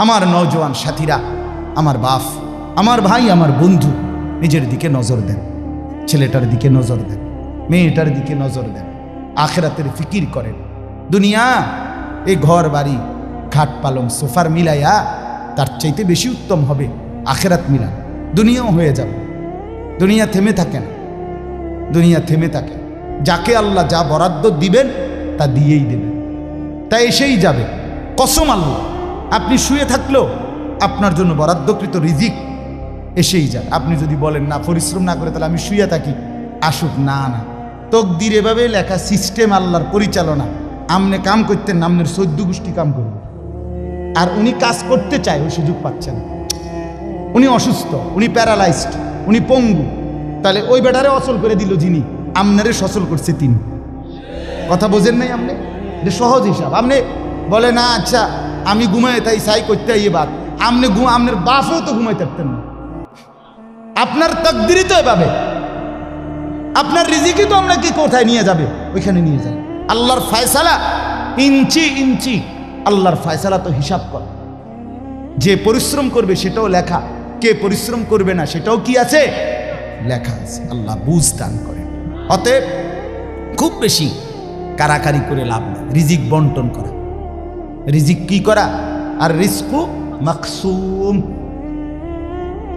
আমার নওজোয়ান সাথীরা, আমার বাপ, আমার ভাই, আমার বন্ধু, নিজের দিকে নজর দেন, ছেলেটার দিকে নজর দেন, মেয়েটার দিকে নজর দেন, আখেরাতের ফিকির করেন। দুনিয়া এই ঘর বাড়ি খাট পালং, সোফার মিলাইয়া তার চাইতে বেশি উত্তম হবে আখেরাত মিলান। দুনিয়াও হয়ে যাবে। দুনিয়া থেমে থাকে না। দুনিয়া থেমে থাকে। যাকে আল্লাহ যা বরাদ্দ দিবেন, তা দিয়েই দেবেন। তা এসেই যাবে। কসম আল্লাহ। আপনি শুয়ে থাকলেও আপনার জন্য বরাদ্দকৃত রিজিক এসেই যান আপনি যদি বলেন, না, পরিশ্রম না করে তাহলে আমি শুয়ে থাকি। আসুক, না না। তকদির এভাবে লেখা সিস্টেম আল্লাহর পরিচালনা। আমনে কাম করতেন, আমনের সদ্য গোষ্ঠী কাম করবে। আর উনি কাজ করতে চায় ওই সুযোগ পাচ্ছেন উনি অসুস্থ, উনি প্যারালাইজড, উনি পঙ্গু। তাহলে ওই বেটারে অচল করে দিল যিনি, আমনারে সচল করছে তিনি। কথা বোঝেন নাই আপনি? এটা সহজ হিসাব। আপনি বলে না আচ্ছা আমি ঘুমাই তাই সাই করতে ইয়ে বাদ। আপনি আপনার বাপও তো ঘুমাই থাকতেন না। আপনার তকদিরই তো এভাবে। আপনার রিজিকই তো আপনাকে কোথায় নিয়ে যাবে? ওইখানে নিয়ে যাবে আল্লাহর ফয়সালা ইঞ্চি ইঞ্চি আল্লাহর ফয়সালা তো হিসাব কর। যে পরিশ্রম করবে সেটাও লেখা। কে পরিশ্রম করবে না সেটাও কি আছে? লেখা আছে। আল্লাহ বুঝ দান করে অতএব খুব বেশি কারাকারি করে লাভ নেই। রিজিক বন্টন করা। রিজিক কি করা? আর রিস্কু মাকসুম।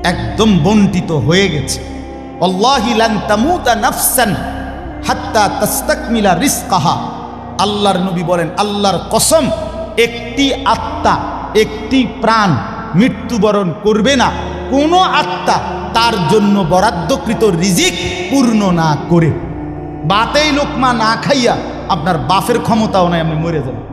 একদম বন্টিত হয়ে গেছে। আল্লাহর নবী বলেন, আল্লাহর কসম, একটি আত্মা, একটি প্রাণ মৃত্যুবরণ করবে না। কোনো আত্মা তার জন্য বরাদ্দকৃত রিজিক পূর্ণ না করে। বাতেই লোকমা না খাইয়া আপনার বাফের ক্ষমতাও নাই আপনি মরে যাবেন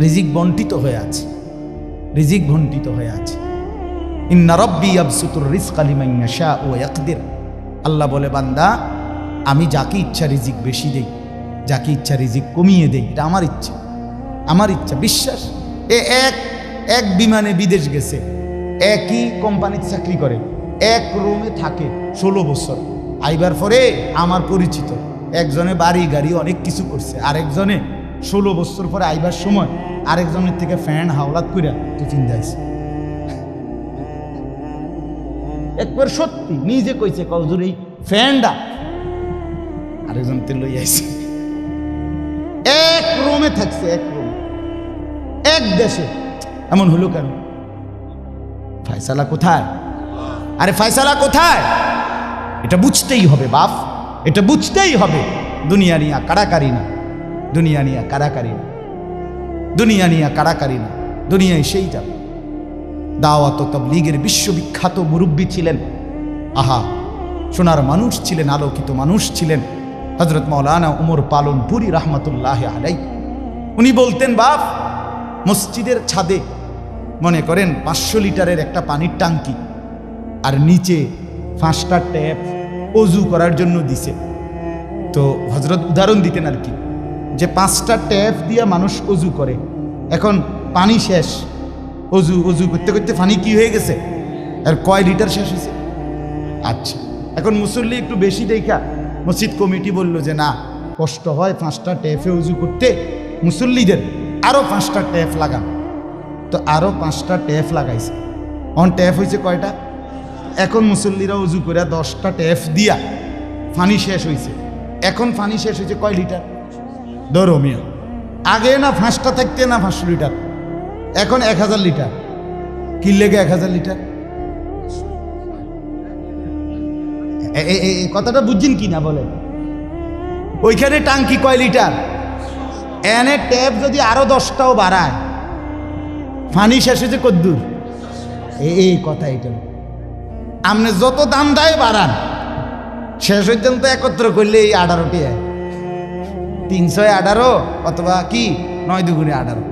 রিজিক বন্টিত হয়ে আছে। রিজিক বন্টিত হয়ে আছে। ইন্না রব্বি আবসুতুর রিজক লিমান ইয়াশা ও ইয়াকদির। আল্লাহ বলে, বান্দা, আমি যাকে ইচ্ছা রিজিক বেশি দেই, যাকে ইচ্ছা রিজিক কমিয়ে দেই, এটা আমার ইচ্ছা। আমার ইচ্ছা, বিশ্বাস। এ এক এক বিমানে বিদেশ গেছে, একই কোম্পানিতে চাকরি করে, এক রুমে থাকে ষোলো বছর। আইবার পরে আমার পরিচিত, একজনে বাড়ি গাড়ি অনেক কিছু করছে, আরেকজনে ষোলো বছর পরে আইবার সময় আরেকজনের থেকে ফ্যান হাওলাত কইরা টিফিন দিয়েছে একবার সত্যি নিজে কইছে কজুর এই ফ্যানটা আরেকজন তে লই আইছে। এক রুমে থাকছে, এক রুম। এক দেশে। এমন হলো কেন? ফায়সালা কোথায়? আরে ফায়সালা কোথায়? এটা বুঝতেই হবে বাপ, এটা বুঝতেই হবে। দুনিয়া নিয়া কারাকারি না। দুনিয়া নিয়া কারাকারি না। দুনিয়া নিয়া কারাকারি না। দুনিয়ায় সেই যাবে। দাওয়াত তবলিগের বিশ্ববিখ্যাত মুরব্বী ছিলেন। আহা, সোনার মানুষ ছিলেন, আলোকিত মানুষ ছিলেন। হজরত মৌলানা উমর পালনপুরি রহমতুল্লাহ আলাই উনি বলতেন, বাপ, মসজিদের ছাদে, মনে করেন পাঁচশো লিটারের একটা পানির টাঙ্কি আর নিচে পাঁচটা ট্যাপ অজু করার জন্য দিছে। তো হজরত উদাহরণ দিতেন আর কি। যে পাঁচটা ট্যাপ দিয়ে মানুষ অজু করে। এখন পানি শেষ। অজু অজু করতে করতে পানি কি হয়ে গেছে? আর কয় লিটার শেষ হয়েছে? আচ্ছা এখন মুসল্লি একটু বেশি দেখা। মসজিদ কমিটি বলল যে, না, কষ্ট হয় পাঁচটা ট্যাপে উজু করতে। মুসল্লিদের আরও পাঁচটা ট্যাপ লাগান। তো আরও পাঁচটা ট্যাপ লাগাইছে। অন ট্যাপ হয়েছে কয়টা? এখন মুসল্লিরা উজু করে দশটা ট্যাপ দিয়া ফানি শেষ হয়েছে এখন ফানি শেষ হয়েছে কয় লিটার? ধরো মিয়া। আগে না ফাঁসটা থাকতে না পাঁচশো লিটার? এখন এক হাজার লিটার। কি লেগে এক হাজার লিটার? কথাটা বুঝছেন কি না বলে ওইখানে টাঙ্কি কয় লিটার? এনে ট্যাপ যদি আরও দশটাও বাড়ায়, ফানি শেষ হয়েছে কদ্দুর। এই কথা এটা। আপনি যত দাম দেয় বাড়ান, শেষ হইতেন তো একত্র করলে এই আঠারোটি তিনশো আঠারো অথবা কি? নয় দুগুণে আঠারো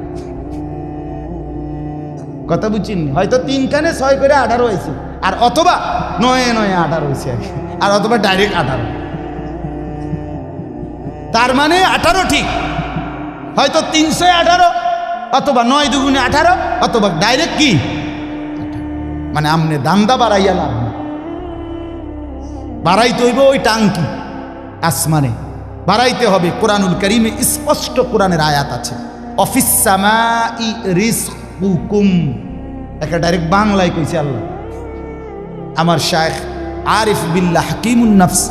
কথা বুঝছেন? হয়তো তিন কানে ছয় করে আঠারো হয়েছে। আর অথবা নয়ে নয়ে আঠারো হয়েছে আর। আর অথবা ডাইরেক্ট আঠারো তার মানে আঠারো ঠিক। হয়তো তিনশো আঠারো অথবা নয় দুগুণে আঠারো অথবা ডাইরেক্ট কি? মানে আমনে দান্দা বাড়াইয়া লাভ বাড়াইতে হইব ওই টাঙ্কি। আসমানে। বাড়াইতে হবে কোরআনুল করিমে স্পষ্ট কোরআনের আয়াত আছে। অফিস সামাই রিজকুকুম। একটা ডাইরেক্ট বাংলায় কইছে আল্লাহ। আমার শায়েখ আরিফ বিল্লাহ হাকিমুন নফস,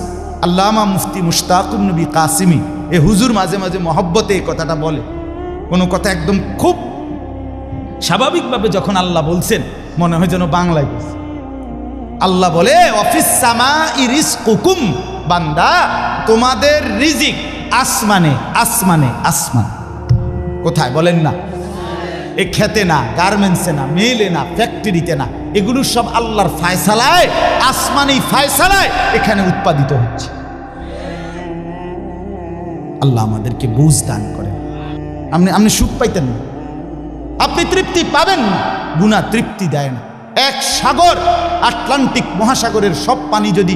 আল্লামা মুফতি মুশতাকুম নবী কাসিমি, এ হুজুর মাঝে মাঝে মহব্বতে এই কথাটা বলে। কোনো কথা একদম খুব স্বাভাবিকভাবে যখন আল্লাহ বলছেন, মনে হয় যেন বাংলায় আল্লাহ বলে, অফিস সামা ইরিস কুকুম বান্দা, তোমাদের রিজিক আসমানে আসমানে, আসমান। কোথায় বলেন না? এ খেতে না, গার্মেন্টসে না, মেলে না, ফ্যাক্টরিতে না, এগুলো সব আল্লাহর ফায়সালায় আসমানি ফায়সালায় এখানে উৎপাদিত হচ্ছে। আল্লাহ আমাদেরকে বুঝ দান করেন। আপনি আপনি সুখ পাইতেন না। আপনি তৃপ্তি পাবেন না গুণা তৃপ্তি দেয় না। এক সাগর, আটলান্টিক মহাসাগরের সব পানি যদি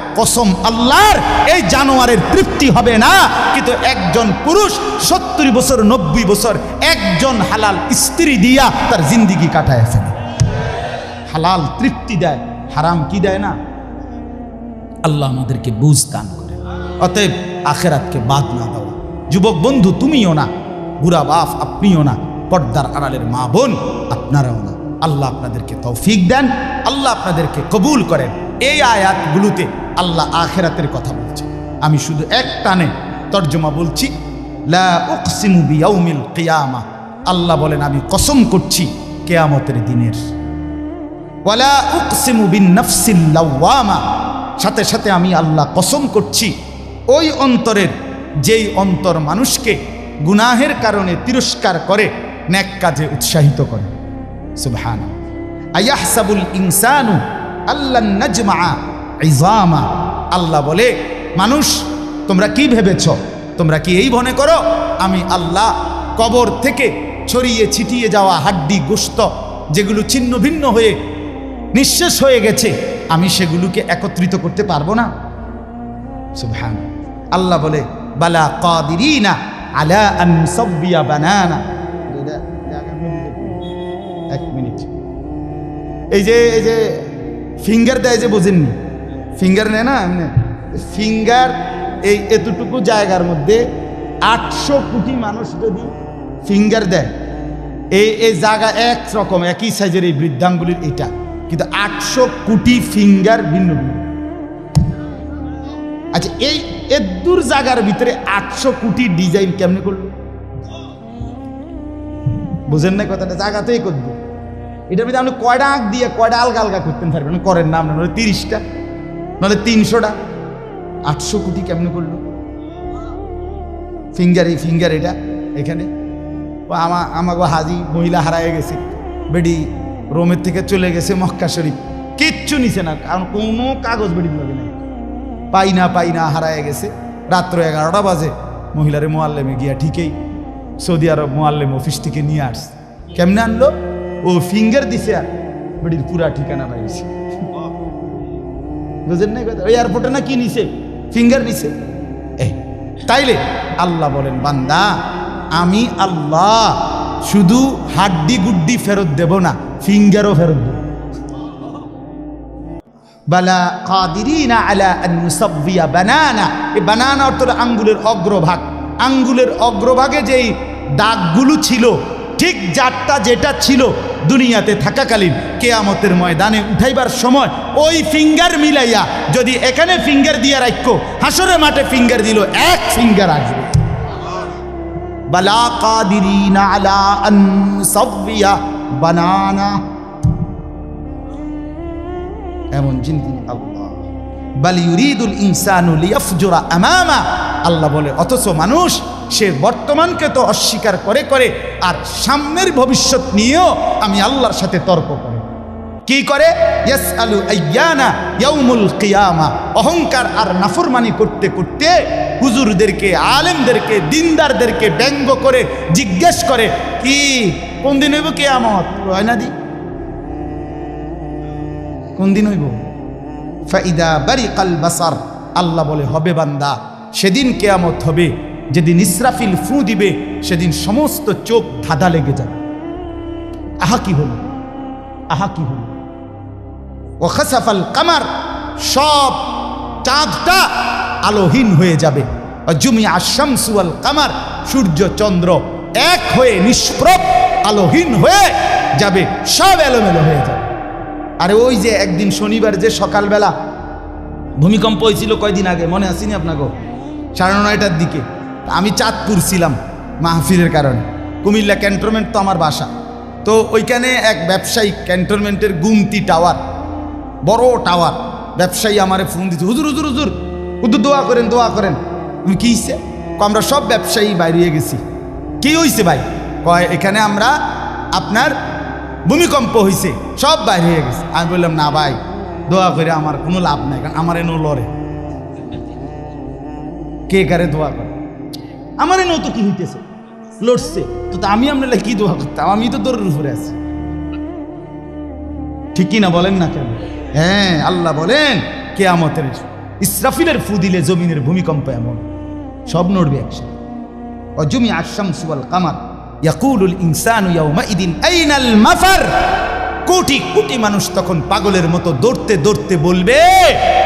কসম আল্লাহর, এই জানোয়ারের তৃপ্তি হবে না। কিন্তু একজন পুরুষ সত্তর বছর, নব্বই বছর একজন হালাল স্ত্রী দিয়া তার জিন্দিগি কাটায় ফেলে। হালাল তৃপ্তি দেয়, হারাম কি দেয় না? আল্লাহ আমাদেরকে বুঝ দান করে। অতএব আখেরাতকে বাদ না দেওয়া যুবক বন্ধু, তুমিও না, বুড়া বাপ আপনিও না, পর্দার আড়ালের মা বোন আপনারাও না। আল্লাহ আপনাদেরকে তৌফিক দেন, আল্লাহ আপনাদেরকে কবুল করেন। এই আয়াতগুলোতে আল্লাহ আখেরাতের কথা বলছে। আমি শুধু এক টানে তর্জমা বলছি কিয়ামা। আল্লাহ বলেন, আমি কসম করছি কেয়ামতের দিনের। সাথে সাথে আমি আল্লাহ কসম করছি, ওই অন্তরের যেই অন্তর মানুষকে গুনাহের কারণে তিরস্কার করে, ন্যাক কাজে উৎসাহিত করে। সুবহান আয়াহসাবুল ইনসানু আল্লাহ নাজমা ইজামা। আল্লাহ বলে, মানুষ, তোমরা কি ভেবেছ? তোমরা কি এই মনে করো? আমি আল্লাহ কবর থেকে ছড়িয়ে ছিটিয়ে যাওয়া হাড্ডি গোস্ত, যেগুলো ছিন্ন ভিন্ন হয়ে নিঃশেষ হয়ে গেছে, আমি সেগুলোকে একত্রিত করতে পারব না? সুবহান। আল্লাহ বলে, বালা কাদিরিনা আলা বানানা। এক মিনিট। এই যে এই যে ফিঙ্গার দেয় যে বোঝেননি? ফিঙ্গার নেয় না? ফিঙ্গার এই এতটুকু জায়গার মধ্যে আটশো কোটি মানুষ যদি ফিঙ্গার দেয়, এই এই জায়গা এক রকম, একই সাইজের এই বৃদ্ধাঙ্গুলির এটা। কিন্তু আটশো কোটি ফিঙ্গার ভিন্ন ভিন্ন। আচ্ছা এই এদুর জায়গার ভিতরে আটশো কোটি ডিজাইন কেমনে করল? বুঝেন না কথাটা? জায়গাতেই করব। এটার ভিতরে আপনি কয়টা আঁক দিয়ে কয়টা আলগা আলগা করতেন পারবেন? করেন না, আপনার তিরিশটা। নাহলে তিনশোটা। আটশো কোটি কেমনে করল? ফিঙ্গার এই ফিঙ্গার এটা, এখানে। ও আমা আমাকে হাজি মহিলা হারায় গেছে। বেডি রোমের থেকে চলে গেছে মক্কা শরীফ। কিচ্ছু নিছে না, কারণ কোনো কাগজ বেডি লাগে নাই। পাই না পাই না, হারায় গেছে। রাত্র এগারোটা বাজে, মহিলারে মোয়াল্লেমে গিয়া ঠিকই সৌদি আরব মোয়াল্লেম অফিস থেকে নিয়ে আস কেমনে আনলো? ও ফিঙ্গার দিছে আর, বেডির পুরা ঠিকানা পাইছে। বুঝেন না কথা? ওই এয়ারপোর্টে না কি নিছে? ফিঙ্গার নিছে। তাইলে আল্লাহ বলেন, বান্দা, আমি আল্লাহ শুধু হাড্ডি গুড্ডি ফেরত দেব না ফিঙ্গারও ফেরত দেব। বালা কাদিরিনা আলা আন নুসাব্বিয়া বানানা। এই বানানা অর্থ আঙ্গুলের অগ্রভাগ। আঙ্গুলের অগ্রভাগে যেই দাগগুলো ছিল, ঠিক যারটা যেটা ছিল দুনিয়াতে থাকাকালীন কেয়ামতের ময়দানে উঠাইবার সময় ওই ফিঙ্গার মিলাইয়া যদি এখানে ফিঙ্গার দিয়া রাখো হাসরের মাঠে ফিঙ্গার দিল, এক ফিঙ্গার আসবে। বানানা। এমন আল্লাহ। আমামা। আল্লাহ বলে, অথচ মানুষ সে বর্তমানকে তো অস্বীকার করে করে, আর সামনের ভবিষ্যৎ নিয়েও আমি আল্লাহর সাথে তর্ক করি। কি করে? ইয়াস আলু আয়ানা ইয়াউমুল কিয়ামা। অহংকার আর নাফরমানি করতে করতে হুজুরদেরকে, আলেমদেরকে, দিনদারদেরকে ব্যঙ্গ করে জিজ্ঞেস করে, কি? কোন দিন হইব কেয়ামত? হয় না দি। কোন দিন হইব? ফাইদা বারি কাল বাসার। আল্লাহ বলে, হবে বান্দা, সেদিন কেয়ামত হবে। যেদিন ইসরাফিল ফু দিবে, সেদিন সমস্ত চোখ ধাঁধা লেগে যাবে। আহা কি হলো? আহা কি হলো? ও খাসাফাল কামার, সব চাঁদটা আলোহীন হয়ে যাবে। জুমি আশামসুয়াল কামার, সূর্য চন্দ্র এক হয়ে নিষ্প্রভ আলোহীন হয়ে যাবে, সব এলোমেলো হয়ে যাবে। আরে ওই যে একদিন শনিবার যে সকালবেলা ভূমিকম্প হয়েছিল কয়দিন আগে, মনে আসিনি আপনাকে? সাড়ে নয়টার দিকে। আমি চাঁদপুর ছিলাম মাহফিলের কারণে। কুমিল্লা ক্যান্টনমেন্ট তো আমার বাসা। তো ওইখানে এক ব্যবসায়ী ক্যান্টনমেন্টের গুমতি টাওয়ার, বড় টাওয়ার, ব্যবসায়ী আমারে ফোন দিচ্ছে হুজুর হুজুর হুজুর হুজুর দোয়া করেন দোয়া করেন। আমি, কি হইছে? আমরা সব ব্যবসায়ী বাইরে গেছি। কি হইছে ভাই? কয়, এখানে আমরা আপনার ভূমিকম্প হইছে, সব বাইরে হয়ে গেছে। আমি বললাম, না ভাই, দোয়া করে আমার কোনো লাভ নাই, কারণ আমার এনো লড়ে। কে কারে দোয়া করে? আমার এনো তো কি হইতেছে? লড়ছে। তো আমি আপনার কি দোয়া করতাম? আমি তো দৌড়ের উপরে আছি। ঠিকই না বলেন না কেন? হ্যাঁ আল্লাহ বলেন, কেয়ামতের ইসরাফিলের ফু দিলে জমিনের ভূমিকম্প এমন। সব নড়বে একসাথে। অজমি আশাম সুয়াল কামার, ইয়াকুলুল ইনসানু ইয়াউমাইদিন আইনাল মাফার। কোটি কোটি মানুষ তখন পাগলের মতো দৌড়তে দৌড়তে বলবে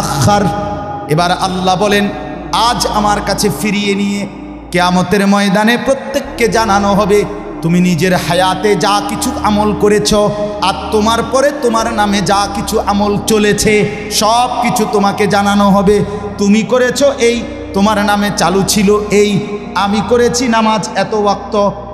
আখার এবার আল্লাহ বলেন, আজ আমার কাছে ফিরিয়ে নিয়ে কেয়ামতের ময়দানে প্রত্যেককে জানানো হবে, তুমি নিজের হায়াতে যা কিছু আমল করেছ আর তোমার পরে তোমার নামে যা কিছু আমল চলেছে, সব কিছু তোমাকে জানানো হবে। তুমি করেছ এই, তোমার নামে চালু ছিল এই, আমি করেছি নামাজ এত ওয়াক্ত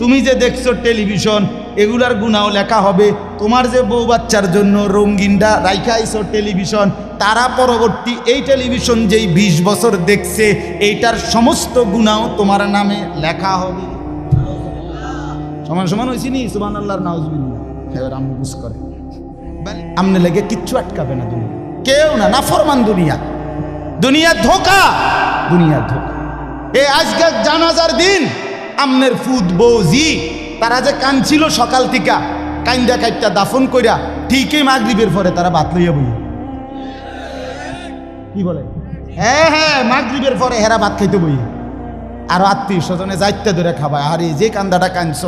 তুমি যে দেখছ টেলিভিশন, এগুলার গুণাও লেখা হবে। তোমার যে বউ বাচ্চার জন্য রঙ্গিনটা রাইখা আইছো টেলিভিশন, তারা পরবর্তী এই টেলিভিশন যেই বিশ বছর দেখছে, এইটার সমস্ত গুণাও তোমার নামে লেখা হবে। সমান সমান হয়েছি নি? সুবান আল্লাহর নাউজুবিল্লাহ। এবার আমি বুঝ করে। আমনে লেগে কিচ্ছু আটকাবে না দুনিয়া। কেউ না না ফরমান দুনিয়া। দুনিয়া ধোকা দুনিয়া ধোকা। এ আজকে জানাজার দিন আমনের ফুদ বৌজি, তারা যে কানছিল সকাল থেকে, কাইন্দা কাইটা দাফন কইরা, ঠিকই মাগরিবের পরে তারা বাত লইয়া বই কি বলে? হ্যাঁ হ্যাঁ মাগরিবের পরে হেরা ভাত খাইতে বই আর আত্মীয় স্বজনে যাইতে ধরে খাবায়, আরে যে কান্দাটা কানছ,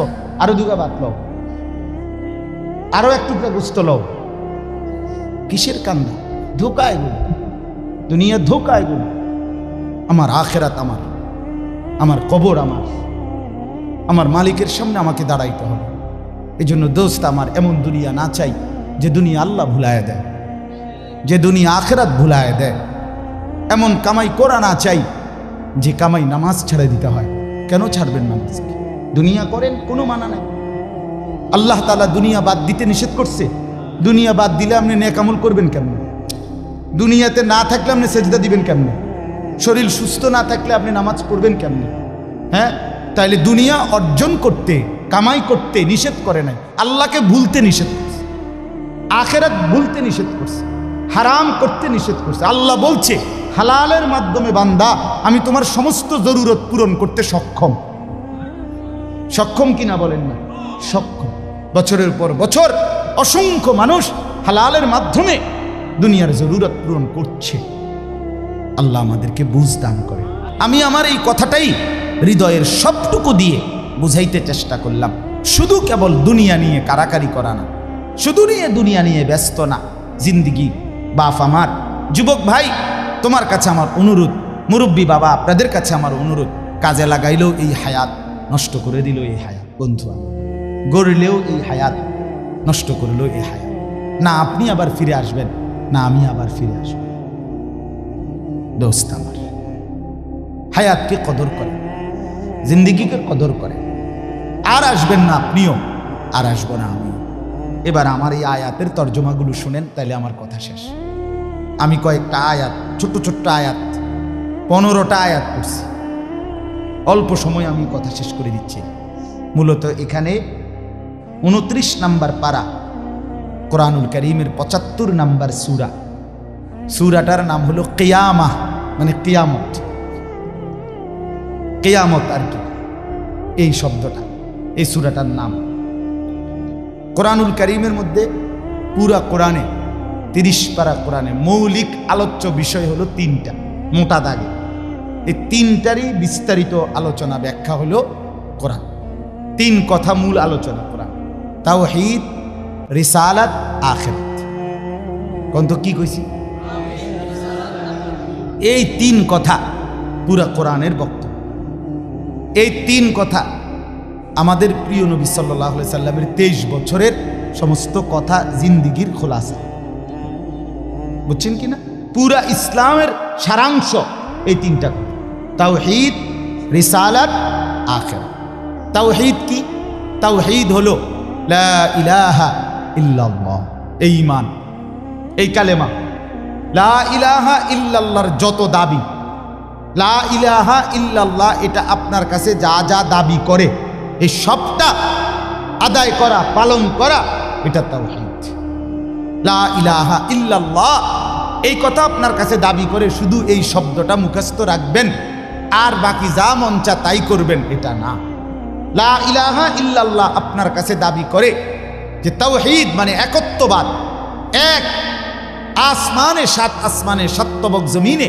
আরও দুগা ভাত লও। আরও এক টুকরা গুস্ত লও। কিসের কান্দা? ধোকা এগুলো দুনিয়া ধোকা এগুলো আমার আখেরাত আমার আমার কবর আমার। আমার মালিকের সামনে আমাকে দাঁড়াইতে হবে। এই জন্য দোস্ত আমার এমন দুনিয়া না চাই যে দুনিয়া আল্লাহ ভুলায় দেয়, যে দুনিয়া আখেরাত ভুলায় দেয়। এমন কামাই করা না চাই যে কামাই নামাজ ছেড়ে দিতে হয়। কেন ছাড়বেন নামাজকে দুনিয়া করেন, কোনো মানা নাই। আল্লাহ তালা দুনিয়া বাদ দিতে নিষেধ করছে। দুনিয়া বাদ দিলে আপনি নেকামল করবেন কেমন? দুনিয়াতে না থাকলে আপনি সেজদা দিবেন কেমনে? শরীর সুস্থ না থাকলে আপনি নামাজ পড়বেন কেমনে? হ্যাঁ? তাইলে দুনিয়া অর্জন করতে, কামাই করতে নিষেধ করে নাই। আল্লাহকে ভুলতে নিষেধ করছে। আখেরাত ভুলতে নিষেধ করছে। হারাম করতে নিষেধ করছে। আল্লাহ বলছে, হালালের মাধ্যমে বান্দা, আমি তোমার সমস্ত জরুরত পূরণ করতে সক্ষম। সক্ষম কিনা বলেন না? সক্ষম। বছরের পর বছর অসংখ্য মানুষ হালালের মাধ্যমে দুনিয়ার জরুরত পূরণ করছে। আল্লাহ আমাদেরকে বুঝ দান করে। আমি আমার এই কথাটাই হৃদয়ের সবটুকু দিয়ে বুঝাইতে চেষ্টা করলাম। শুধু কেবল দুনিয়া নিয়ে কারাকারি করা না, শুধু নিয়ে দুনিয়া নিয়ে ব্যস্ত না। জিন্দিগি, বাপ আমার, যুবক ভাই, তোমার কাছে আমার অনুরোধ, মুরব্বী বাবা, আপনাদের কাছে আমার অনুরোধ, কাজে লাগাইলেও এই হায়াত নষ্ট করে দিল এই হায়াত, বন্ধু। গড়লেও এই হায়াত নষ্ট করলেও এই হায়াত। না আপনি আবার ফিরে আসবেন, না আমি আবার ফিরে আসব। দোস্ত আমার, হায়াতকে কদর করে জিন্দিগিকে কদর করে। আর আসবেন না আপনিও, আর আসব না আমিও। এবার আমার এই আয়াতের তর্জমাগুলো শুনেন তাহলে আমার কথা শেষ। আমি কয়েকটা আয়াত, ছোট্ট ছোট্ট আয়াত, পনেরোটা আয়াত করছি অল্প সময় আমি কথা শেষ করে দিচ্ছি। মূলত এখানে উনত্রিশ নাম্বার পারা কোরআনুল করিমের পঁচাত্তর নাম্বার সুরা। সুরাটার নাম হলো কেয়ামা মানে কেয়ামত। কেয়ামত আর কি। এই শব্দটা, এই সুরাটার নাম। কোরআনুল করিমের মধ্যে পুরা কোরআনে, তিরিশ পারা কোরআনে মৌলিক আলোচ্য বিষয় হলো তিনটা, মোটা দাগে। এই তিনটারই বিস্তারিত আলোচনা ব্যাখ্যা হলো কোরআন। তিন কথা মূল আলোচনা কোরআন। তাওহীদ, রিসালাত, আখিরাত। কোন তো কি কইছি? এই তিন কথা পুরা কোরআনের বক্তব্য। এই তিন কথা আমাদের প্রিয় নবী সাল্লাহ সাল্লামের তেইশ বছরের সমস্ত কথা জিন্দিগির খোলাসা। বুঝছেন কি না পুরা ইসলামের সারাংশ এই তিনটা কথা। তাওহীদ, রিসালাত আখের তাওহীদ কি? তাওহীদ হলো লা ইলাহা এই ইমান এই কালেমা। লা ইলাহা ইল্লাল্লাহর যত দাবি লা ইলাহা ইল্লাল্লাহ, এটা আপনার কাছে যা যা দাবি করে, এই সবটা আদায় করা, পালন করা, এটা তাওহীদ। লা ইলাহা ইল্লাল্লাহ, এই কথা আপনার কাছে দাবি করে শুধু এই শব্দটা মুখস্থ রাখবেন, আর বাকি যা মন চা তাই করবেন, এটা না। লা ইলাহা ইল্লাল্লাহ আপনার কাছে দাবি করে যে তাওহীদ মানে একত্ববাদ, এক আসমানে সাত আসমানে সত্যবক জমিনে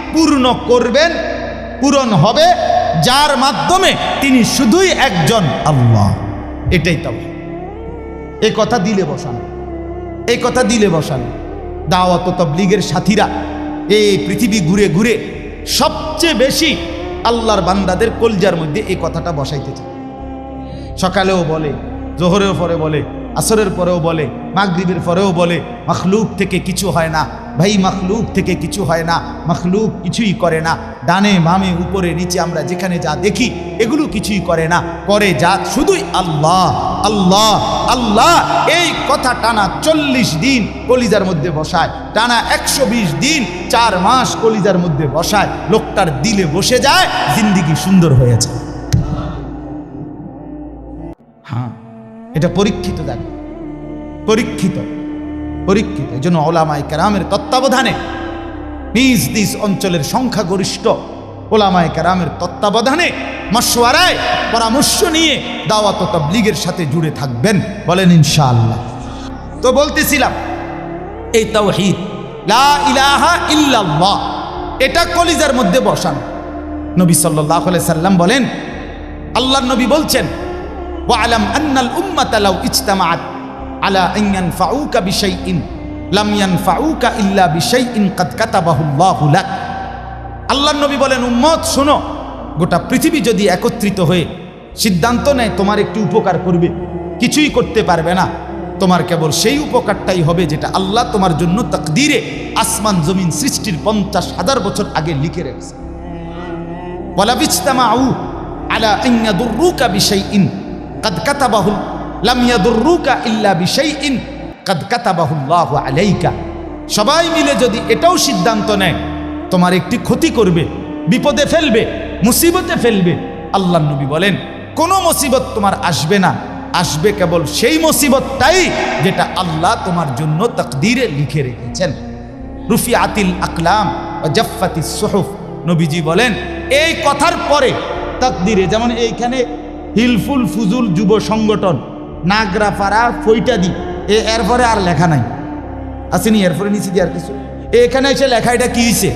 পূর্ণ করবেন, পূরণ হবে, যার মাধ্যমে তিনি শুধুই একজন আল্লাহ। এটাই তো এই কথা দিলে বসানো। এই কথা দিলে বসানো। দাওয়াত তবলিগের সাথীরা এই পৃথিবী ঘুরে ঘুরে সবচেয়ে বেশি আল্লাহর বান্দাদের কলজার মধ্যে এই কথাটা বসাইতে চায়। সকালেও বলে, জোহরেও পরে বলে, আসরের পরেও বলে, মাগরিবের পরেও বলে, মখলুক থেকে কিছু হয় না। ভাই মখলুক থেকে কিছু হয় না, মখলুক কিছুই করে না। ডানে বামে, উপরে, নিচে আমরা যেখানে যা দেখি, এগুলো কিছুই করে না। করে যা শুধুই আল্লাহ আল্লাহ আল্লাহ। এই কথা টানা চল্লিশ দিন কলিজার মধ্যে বসায়, টানা একশো বিশ দিন চার মাস কলিজার মধ্যে বসায়। লোকটার দিলে বসে যায়, জিন্দিগি সুন্দর হয়েছে হ্যাঁ এটা পরীক্ষিত দেখ, পরীক্ষিত। পরীক্ষিত। এই জন্য ওলামাই কেরামের তত্ত্বাবধানে নিজ নিজ অঞ্চলের সংখ্যাগরিষ্ঠ ওলামাই কেরামের তত্ত্বাবধানে মশওয়ারায় পরামর্শ নিয়ে দাওয়াত তাবলীগের সাথে জুড়ে থাকবেন বলেন ইনশাআল্লাহ। তো বলতেছিলাম, এই তাওহীদ, লা ইলাহা ইল্লাল্লাহ, এটা কলিজার মধ্যে বসান। নবী সাল্লাল্লাহু আলাইহি সাল্লাম বলেন, আল্লাহর নবী বলছেন, ওয়ালাম আন্নাল উম্মাতা ইজতামাআত আলা আইয়ান ফাউকা বিশাই ইন লামিয়ান ফাউকা ইল্লা বিষয় ইন কাতকাতাবাহুল্লাহুলাক আল্লাহ নবী বলেন, উম্মত, শোনো, গোটা পৃথিবী যদি একত্রিত হয়ে সিদ্ধান্ত নেয় তোমার একটি উপকার করবে, কিছুই করতে পারবে না। তোমার কেবল সেই উপকারটাই হবে যেটা আল্লাহ তোমার জন্য তাকদিরে আসমান জমিন সৃষ্টির পঞ্চাশ হাজার বছর আগে লিখে রেখেছে। বলা বিচতামা আউ আলা ইন কাদ বাহুল লামিয়াদুর্রুকা ইল্লা বিশাই ইন কাদকাতাবাহুল্লাহ আলাইকা। সবাই মিলে যদি এটাও সিদ্ধান্ত নেয়, তোমার একটি ক্ষতি করবে, বিপদে ফেলবে, মুসিবতে ফেলবে আল্লাহ নবী বলেন, কোনো মুসিবত তোমার আসবে না। আসবে কেবল সেই মুসিবতটাই যেটা আল্লাহ তোমার জন্য তকদিরে লিখে রেখেছেন। রুফি আতিল আকলাম ও জফাতি সোহফ। নবীজি বলেন, এই কথার পরে তকদিরে, যেমন এইখানে হিলফুল ফুজুল যুব সংগঠন নাগরাপাড়া ফৈটাদি এ এরপরে আর লেখা নাই। আসেনি, এরপরে নিচে দিয়ে আর কিছু। এখানে এসে লেখা এটা কি হয়েছে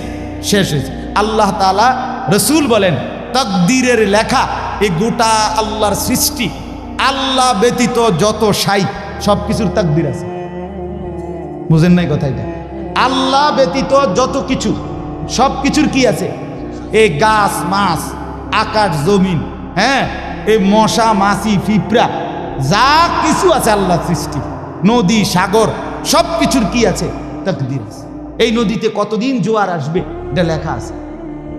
শেষ হয়েছে আল্লাহ তালা রসুল বলেন, তকদিরের লেখা এই গোটা আল্লাহর সৃষ্টি, আল্লাহ ব্যতীত যত সাই সব কিছুর তাকদির আছে। বুঝেন নাই কথা এটা? আল্লাহ ব্যতীত যত কিছু সব কিছুর কি আছে? এই গাছ, মাছ, আকাশ, জমিন হ্যাঁ? এই মশা, মাছি, পিঁপড়া যা কিছু আছে আল্লাহ সৃষ্টি। নদী, সাগর, সব কিছুর কি আছে? তকদির আছে। এই নদীতে কতদিন জোয়ার আসবে? এটা লেখা আছে।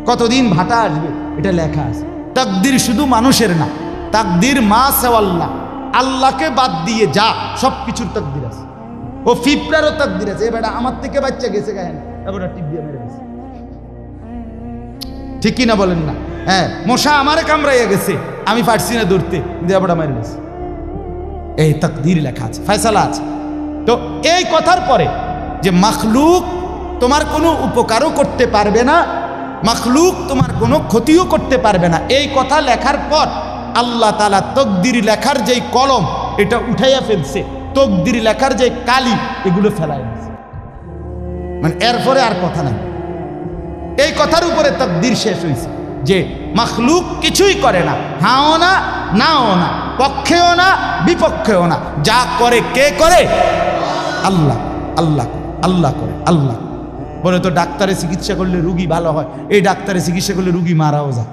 কতদিন ভাটা আসবে? এটা লেখা আছে। তাকদির শুধু মানুষের না, তাকদির মা সেওয়াল্লাহ। আল্লাহকে বাদ দিয়ে যা, সব কিছুর তাকদির আছে। ও ফিপড়ারও তাকদির আছে। এবার আমার থেকে বাচ্চা গেছে গায়ে। এবার টিপ দিয়ে মেরে গেছে। ঠিক কি না বলেন না? হ্যাঁ মশা আমারে কামড়াইয়া গেছে। আমি পারছি না ধরতে। দেবটা মারি গেছে। এই তাকদির লেখা আছে, ফয়সালা আছে। তো এই কথার পরে যে মখলুক তোমার কোনো উপকারও করতে পারবে না, মখলুক তোমার কোনো ক্ষতিও করতে পারবে না, এই কথা লেখার পর আল্লাহ তালা তকদির লেখার যেই কলম, এটা উঠাইয়া ফেলছে। তকদির লেখার যে কালি, এগুলো ফেলাই দিছে। মানে এরপরে আর কথা নাই। এই কথার উপরে তকদির শেষ হয়েছে যে মখলুক কিছুই করে না, হাও না, নাও না, পক্ষেও না, বিপক্ষেও না, যা করে কে করে? আল্লাহ আল্লাহ আল্লাহ করে, আল্লাহ। বলে তো ডাক্তারে চিকিৎসা করলে রুগী ভালো হয়, এই ডাক্তারে চিকিৎসা করলে রুগী মারাও যায়।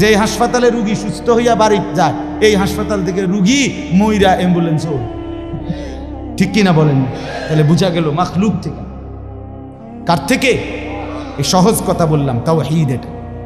যে হাসপাতালে রুগী সুস্থ হইয়া বাড়ি যায়, এই হাসপাতাল থেকে রুগী ময়রা অ্যাম্বুলেন্স ঠিক কিনা বলেন তাহলে বোঝা গেল মাখলুক থেকে। কার থেকে? এই সহজ কথা বললাম তাও হিদ এটা।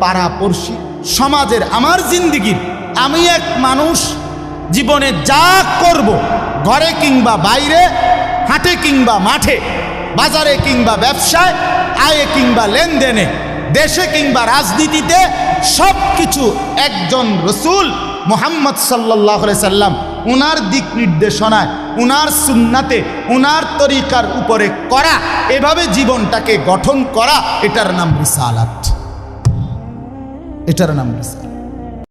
পাড়াপড়শি। সমাজের আমার জিন্দিগির, আমি এক মানুষ, জীবনে যা করব, ঘরে কিংবা বাইরে, হাটে কিংবা মাঠে, বাজারে কিংবা ব্যবসায়, আয়ে কিংবা লেনদেনে, দেশে কিংবা রাজনীতিতে সব কিছু একজন রসুল মোহাম্মদ সাল্লাহ সাল্লাম উনার দিক নির্দেশনায়, উনার সুন্নাতে, উনার তরিকার উপরে করা, এভাবে জীবনটাকে গঠন করা, এটার নাম রিসালাত। এটার নাম রিসালাত